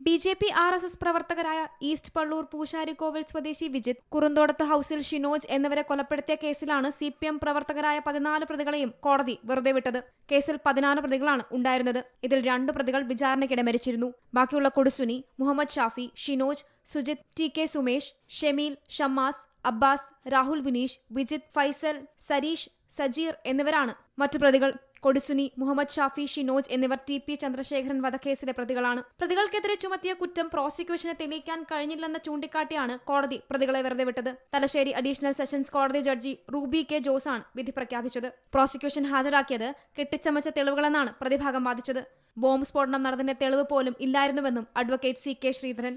B J P R S S പ്രവർത്തകരായ east Pallur പൂശാരിക്കോവിൽ സ്വദേശി വിജിത് കുറുന്തോടത്ത് ഹൌസിൽ ഷിനോജ് എന്നിവരെ കൊലപ്പെടുത്തിയ കേസിലാണ് സി പി എം പ്രവർത്തകരായ പതിനാല് പ്രതികളെയും കോടതി വെറുതെ വിട്ടത്. കേസിൽ പതിനാറ് പ്രതികളാണ് ഉണ്ടായിരുന്നത്. ഇതിൽ രണ്ട് പ്രതികൾ വിചാരണയ്ക്കിടെ മരിച്ചിരുന്നു. ബാക്കിയുള്ള കൊടുസുനി മുഹമ്മദ് ഷാഫി ഷിനോജ് സുജിത് ടി കെ സുമേഷ് ഷെമീൽ ഷമ്മാസ് അബ്ബാസ് രാഹുൽ വിനീഷ് വിജിത് ഫൈസൽ സരീഷ് സജീർ എന്നിവരാണ് മറ്റു പ്രതികൾ കൊടിസുനി മുഹമ്മദ് ഷാഫി ഷിനോജ് എന്നിവർ ടി പി ചന്ദ്രശേഖരൻ വധക്കേസിലെ പ്രതികളാണ്. പ്രതികൾക്കെതിരെ ചുമത്തിയ കുറ്റം പ്രോസിക്യൂഷന് തെളിയിക്കാൻ കഴിഞ്ഞില്ലെന്ന് ചൂണ്ടിക്കാട്ടിയാണ് കോടതി പ്രതികളെ വെറുതെ വിട്ടത്. തലശ്ശേരി അഡീഷണൽ സെഷൻസ് കോടതി ജഡ്ജി റൂബി കെ ജോസാണ് വിധി പ്രഖ്യാപിച്ചത്. പ്രോസിക്യൂഷൻ ഹാജരാക്കിയത് കെട്ടിച്ചമച്ച തെളിവുകളെന്നാണ് പ്രതിഭാഗം വാദിച്ചത്. ബോംബ് സ്ഫോടനം നടന്നതിന്റെ തെളിവ് പോലും ഇല്ലായിരുന്നുവെന്നും അഡ്വക്കേറ്റ് സി കെ ശ്രീധരൻ.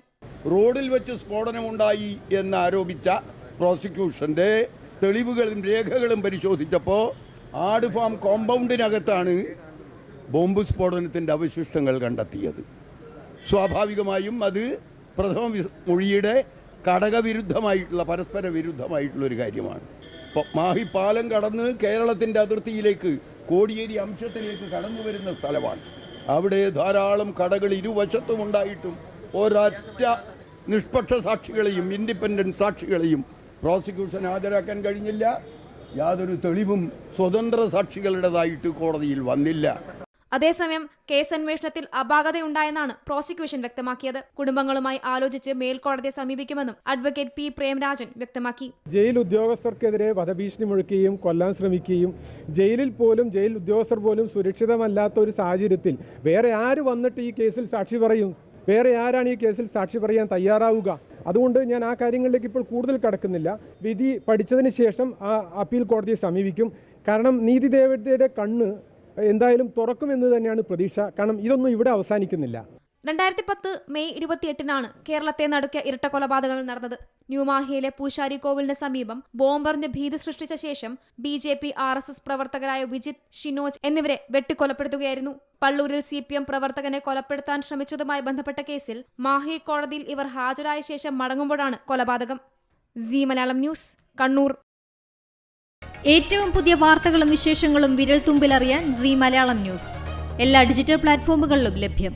റോഡിൽ വെച്ച് സ്ഫോടനമുണ്ടായി എന്ന് ആരോപിച്ച പ്രോസിക്യൂഷന്റെ തെളിവുകളും രേഖകളും പരിശോധിച്ചപ്പോൾ ആട് ഫാം കോമ്പൗണ്ടിനകത്താണ് ബോംബ് സ്ഫോടനത്തിന്റെ അവശിഷ്ടങ്ങൾ കണ്ടെത്തിയത്. സ്വാഭാവികമായും അത് പ്രഥമ മൊഴിയുടെ ഘടകവിരുദ്ധമായിട്ടുള്ള പരസ്പര വിരുദ്ധമായിട്ടുള്ളൊരു കാര്യമാണ്. ഇപ്പോൾ പാലം കടന്ന് കേരളത്തിന്റെ അതിർത്തിയിലേക്ക് കോടിയേരി അംശത്തിലേക്ക് കടന്നു വരുന്ന സ്ഥലമാണ്. അവിടെ ധാരാളം കടകൾ ഇരുവശത്തും ഉണ്ടായിട്ടും ഒരൊറ്റ നിഷ്പക്ഷ സാക്ഷികളെയും ഇൻഡിപെൻഡന്റ് സാക്ഷികളെയും പ്രോസിക്യൂഷൻ ഹാജരാക്കാൻ കഴിഞ്ഞില്ല. യാതൊരു തെളിവും സ്വതന്ത്ര സാക്ഷികളുടേതായിട്ട് കോടതിയിൽ വന്നില്ല. അതേസമയം കേസ് അന്വേഷണത്തിൽ അപാകതയുണ്ടായെന്നാണ് പ്രോസിക്യൂഷൻ വ്യക്തമാക്കിയത്. കുടുംബങ്ങളുമായി ആലോചിച്ച് മേൽക്കോടതിയെ സമീപിക്കുമെന്നും അഡ്വക്കേറ്റ് പി പ്രേംരാജൻ വ്യക്തമാക്കി. ജയിൽ ഉദ്യോഗസ്ഥർക്കെതിരെ വധഭീഷണി മുഴക്കുകയും കൊല്ലാൻ ശ്രമിക്കുകയും ജയിലിൽ പോലും ജയിൽ ഉദ്യോഗസ്ഥർ പോലും സുരക്ഷിതമല്ലാത്ത ഒരു സാഹചര്യത്തിൽ വേറെ ആര് വന്നിട്ട് ഈ കേസിൽ സാക്ഷി പറയും? വേറെ ആരാണ് ഈ കേസിൽ സാക്ഷി പറയാൻ തയ്യാറാവുക? അതുകൊണ്ട് ഞാൻ ആ കാര്യങ്ങളിലേക്ക് ഇപ്പോൾ കൂടുതൽ കടക്കുന്നില്ല. വിധി പഠിച്ചതിന് ശേഷം ആ അപ്പീൽ കോടതിയെ സമീപിക്കും. കാരണം നീതി ദേവതയുടെ കണ്ണ് എന്തായാലും തുറക്കുമെന്ന് തന്നെയാണ് പ്രതീക്ഷ. കാരണം ഇതൊന്നും ഇവിടെ അവസാനിക്കുന്നില്ല. രണ്ടായിരത്തി പത്ത് മെയ് ഇരുപത്തിയെട്ടിനാണ് കേരളത്തെ നടുക്കിയ ഇരട്ട കൊലപാതകങ്ങൾ നടന്നത്. ന്യൂമാഹിയിലെ പൂശാരി കോവിലിന് സമീപം ബോംബറിന് ഭീതി സൃഷ്ടിച്ച ശേഷം B J P R S S പ്രവർത്തകരായ വിജിത് ഷിനോജ് എന്നിവരെ വെട്ടിക്കൊലപ്പെടുത്തുകയായിരുന്നു. പള്ളൂരിൽ സി പി എം പ്രവർത്തകനെ കൊലപ്പെടുത്താൻ ശ്രമിച്ചതുമായി ബന്ധപ്പെട്ട കേസിൽ മാഹി കോടതിയിൽ ഇവർ ഹാജരായ ശേഷം മടങ്ങുമ്പോഴാണ് കൊലപാതകം. Zee Malayalam news Kannur. ഏറ്റവും പുതിയ വാർത്തകളും വിശേഷങ്ങളും വിരൽ തുമ്പിലറിയാൻ സി മലയാളം ന്യൂസ്. എല്ലാ ഡിജിറ്റൽ പ്ലാറ്റ്ഫോമുകളിലും ലഭ്യം.